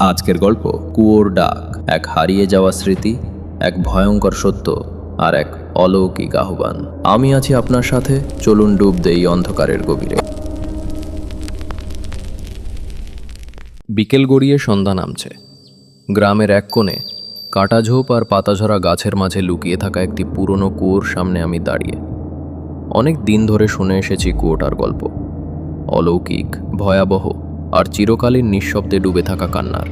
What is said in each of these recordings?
আজকের গল্প, কুয়োর ডাক, এক হারিয়ে যাওয়া স্মৃতি, এক ভয়ঙ্কর সত্য আর এক অলৌকিক আহ্বান। আমি আছি আপনার সাথে, চলুন ডুব দেই অন্ধকারের গভীরে। বিকেল গড়িয়ে সন্ধ্যা নামছে। গ্রামের এক কোণে কাটাঝোপ আর পাতাঝরা গাছের মাঝে লুকিয়ে থাকা একটি পুরনো কুয়োর সামনে আমি দাঁড়িয়ে। অনেক দিন ধরে শুনে এসেছি কুয়োটার গল্প। অলৌকিক, ভয়াবহ আর চিরকালীন নিঃশব্দে ডুবে থাকা কান্নার।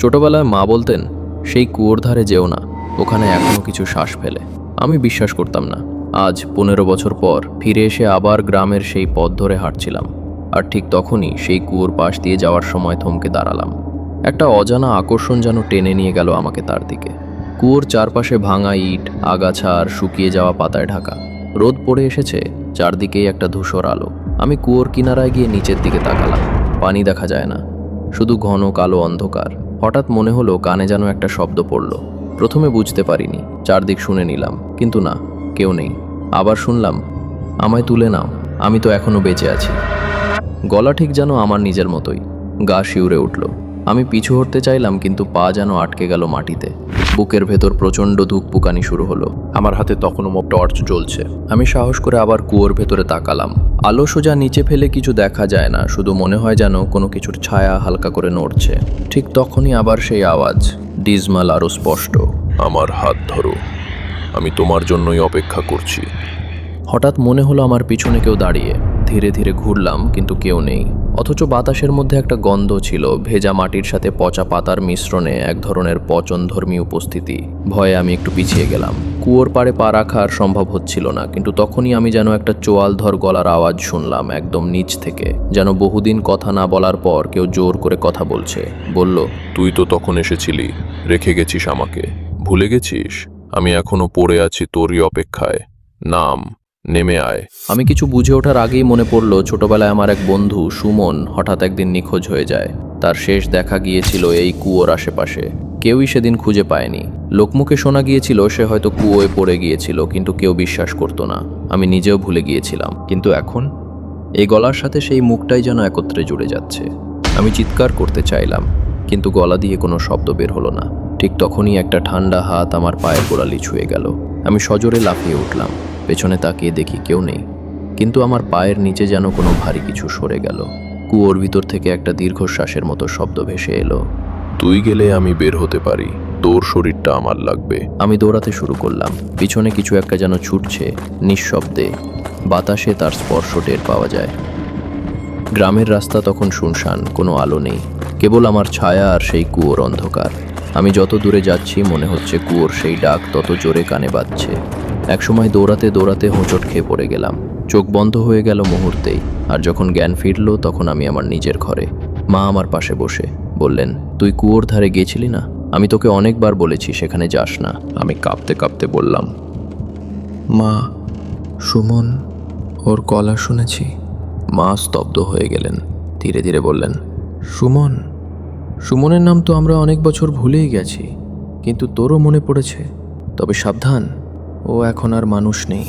ছোটবেলায় মা বলতেন, সেই কুয়োর ধারে যেও না, ওখানে এখনও কিছু শ্বাস ফেলে। আমি বিশ্বাস করতাম না। আজ, পনেরো বছর পর, ফিরে এসে আবার গ্রামের সেই পথ ধরে হাঁটছিলাম। আর ঠিক তখনই সেই কুয়োর পাশ দিয়ে যাওয়ার সময় থমকে দাঁড়ালাম। একটা অজানা আকর্ষণ যেন টেনে নিয়ে গেল আমাকে তার দিকে। কুয়োর চারপাশে ভাঙা ইট, আগাছা আর শুকিয়ে যাওয়া পাতায় ঢাকা। রোদ পড়ে এসেছে, চারদিকেই একটা ধূসর আলো। আমি কুয়োর কিনারায় গিয়ে নিচের দিকে তাকালাম। পানি দেখা যায় না, শুধু ঘন কালো অন্ধকার। হঠাৎ মনে হলো কানে যেন একটা শব্দ পড়ল। প্রথমে বুঝতে পারিনি, চারদিক শুনে নিলাম, কিন্তু না, কেউ নেই। আবার শুনলাম, আমায় তুলে নাও, আমি তো এখনও বেঁচে আছি। গলা ঠিক যেন আমার নিজের মতোই, গা শিউরে উঠল। আমি পিছু হটতে চাইলাম, কিন্তু পা যেন আটকে গেল মাটিতে। বুকের ভেতর প্রচণ্ড ধুকপুকানি শুরু হলো। আমার হাতে তখনও মোট টর্চ জ্বলছে। আমি সাহস করে আবার কুয়োর ভেতরে তাকালাম। আলো সোজা নিচে ফেলে কিছু দেখা যায় না, শুধু মনে হয় যেন কোনো কিছুর ছায়া হালকা করে নড়ছে। ঠিক তখনই আবার সেই আওয়াজ, ডিজমাল আরও স্পষ্ট। আমার হাত ধরো। আমি তোমার জন্যই অপেক্ষা করছি। হঠাৎ মনে হলো আমার পিছনে কেউ দাঁড়িয়ে। ধীরে ধীরে ঘুরলাম, কিন্তু কেউ নেই। অথচ বাতাসের মধ্যে একটা গন্ধ ছিল, ভেজা মাটির সাথে পচা পাতার মিশ্রণে এক ধরনের পচনধর্মী উপস্থিতি। ভয়ে আমি একটু পিছিয়ে গেলাম। কুয়োর পাড়ে পা রাখা আর সম্ভব হচ্ছিল না, কিন্তু তখনই আমি যেন একটা চোয়াল ধর গলার আওয়াজ শুনলাম একদম নিচ থেকে, যেন বহুদিন কথা না বলার পর কেউ জোর করে কথা বলছে। বলল, তুই তো তখন এসেছিলি, রেখে গেছিস আমাকে। ভুলে গেছিস? আমি এখনও পড়ে আছি তোরই অপেক্ষায়। নাম নেমে আয়। আমি কিছু বুঝে ওঠার আগেই মনে পড়ল, ছোটবেলায় আমার এক বন্ধু, সুমন, হঠাৎ একদিন নিখোঁজ হয়ে যায়। তার শেষ দেখা গিয়েছিল এই কুয়োর আশেপাশে। কেউই সেদিন খুঁজে পায়নি। লোকমুখে শোনা গিয়েছিল, সে হয়তো কুয়োয় পড়ে গিয়েছিল, কিন্তু কেউ বিশ্বাস করতো না। আমি নিজেও ভুলে গিয়েছিলাম। কিন্তু এখন? এই গলার সাথে সেই মুখটাই যেন একত্রে জুড়ে যাচ্ছে। আমি চিৎকার করতে চাইলাম, কিন্তু গলা দিয়ে কোনো শব্দ বের হলো না। ঠিক তখনই একটা ঠান্ডা হাত আমার পায়ের গোড়ালি ছুঁয়ে গেল। আমি সজোরে লাফিয়ে উঠলাম। পেছনে তাকিয়ে দেখি কেউ নেই। কিন্তু আমার পায়ের নিচে যেন কোনো ভারী কিছু সরে গেল। কুয়োর ভিতর থেকে একটা দীর্ঘশ্বাসের মতো শব্দ ভেসে এলো। তুই গেলে আমি বের হতে পারি। তোর শরীরটা আমার লাগবে। আমি দৌড়াতে শুরু করলাম। পিছনে কিছু একটা যেন ছুটছে নিঃশব্দে। বাতাসে তার স্পর্শ টের পাওয়া যায়। গ্রামের রাস্তা তখন শুনশান কোনো আলো নেই। কেবল আমার ছায়া আর সেই কুয়োর অন্ধকার। আমি যত দূরে যাচ্ছি মনে হচ্ছে কুয়োর সেই ডাক তত জোরে কানে বাজছে। একসময় দৌড়াতে দৌড়াতে হোঁচট খেয়ে পড়ে গেলাম। চোখ বন্ধ হয়ে গেল মুহূর্তেই আর যখন জ্ঞান ফিরল তখন আমি আমার নিজের ঘরে মা আমার পাশে বসে বললেন তুই কুয়োর ধারে গিয়েছিলি না? আমি তোকে অনেকবার বলেছি সেখানে যাস না। আমি কাঁপতে কাঁপতে বললাম মা সুমন ওর গলা শুনেছি। মা স্তব্ধ হয়ে গেলেন ধীরে ধীরে বললেন সুমন সুমনের নাম তো আমরা অনেক বছর ভুলেই গেছি কিন্তু তোরও মনে পড়েছে। তবে সাবধান ও এখন আর মানুষ নেই।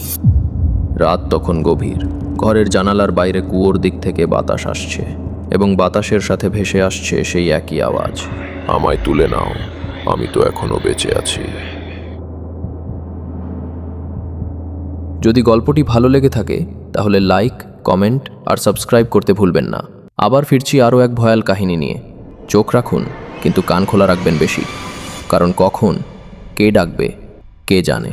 রাত তখন গভীর ঘরের জানালার বাইরে কুয়োর দিক থেকে বাতাস আসছে এবং বাতাসের সাথে ভেসে আসছে সেই একই আওয়াজ। আমায় তুলে নাও আমি তো এখনও বেঁচে আছি। যদি গল্পটি ভালো লেগে থাকে তাহলে লাইক কমেন্ট আর সাবস্ক্রাইব করতে ভুলবেন না। আবার ফিরছি আরও এক ভয়াল কাহিনী নিয়ে। চোখ রাখুন কিন্তু কান খোলা রাখবেন বেশি। কারণ কখন কে ডাকবে কে জানে।